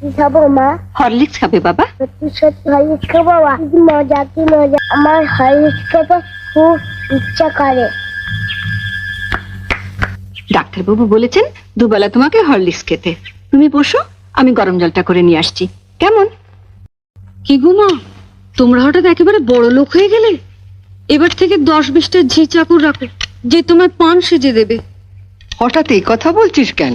কি খাব মা। হরলিক্স খাবে বাবা? সত্যি সত্যি হলিক্স খাব মা। কি মজা। কি মজা আমার হলিক্স খেতে খুব ইচ্ছা করে। ডাক্তারবাবু বলেছেন দুবেলা তোমাকে হরলিক্স খেতে। তুমি বসো আমি গরম জলটা করে নিয়ে আসছি। কেমন? কি গো মা? তোমরা হঠাৎ একেবারে বড় লোক হয়ে গেলে? এবার থেকে দশ বিশটা ঝি চাকর রাখো যে তোমায় পান সেজে দেবে। হঠাৎ এই কথা বলছিস কেন?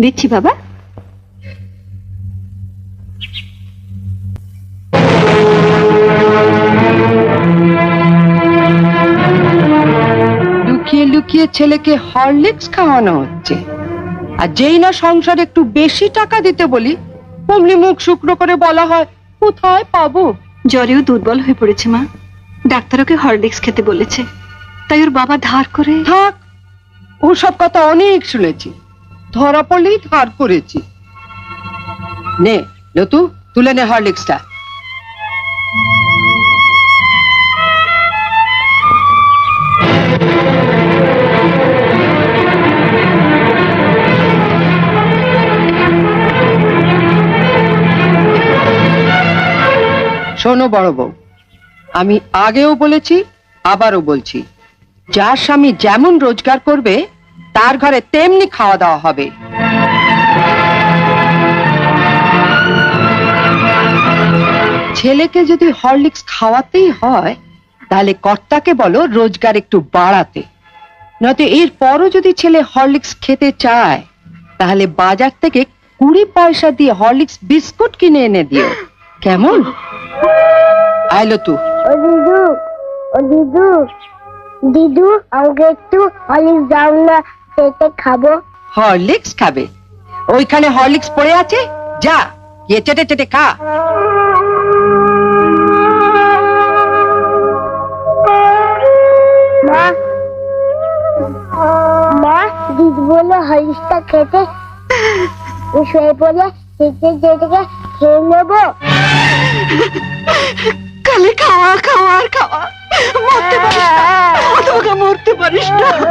দিচ্ছি বাবা। লুকিয়ে লুকিয়ে ছেলেকে হরলিক্স খাওয়ানো হচ্ছে। আর যেই না সংসারে একটু বেশি টাকা দিতে বলি অমনি মুখ শুকনো করে বলা হয় কোথায় পাবো? জ্বরেও দুর্বল হয়ে পড়েছে মা। ডাক্তার ওকে হরলিক্স খেতে বলেছে। তাই ওর বাবা ধার করে থাক ওসব কথা অনেক শুনেছি। ধরা পড়লেই ধার করেছি। নে, লতু, তুলে নে হরলিক্সটা। শোনো বড় বউ, আমি আগেও বলেছি, আবারও বলছি, যার স্বামী যেমন রোজগার করবে তার ঘরে তেমনি খাওয়া দাওয়া হবে। ছেলেকে যদি হরলিক্স খাওয়াতেই হয়, তাহলে কর্তাকে বলো রোজগার একটু বাড়াতে। নয়তো এর পরও যদি ছেলে হরলিক্স খেতে চায়, তাহলে বাজার থেকে কুড়ি পয়সা দিয়ে হরলিক্স বিস্কুট কিনে এনে দিও। কেমন? আইলো তু দিদু দিদু। আমাকে একটু হলিক্স দাও না। খাব। হরলিক্স খাবে। ওইখানে হরলিক্স পড়ে আছে? যা গিয়ে চেটে চেটে খা। মা দিদি হলিক্সটা খেতে শুয়ে পড়ে চেটে চেটে খেয়ে নেব। খালি খাওয়া খাওয়া আর খাওয়া। মরতে পারিস না। তোকে মরতে পারিস না মরতে পারিস না।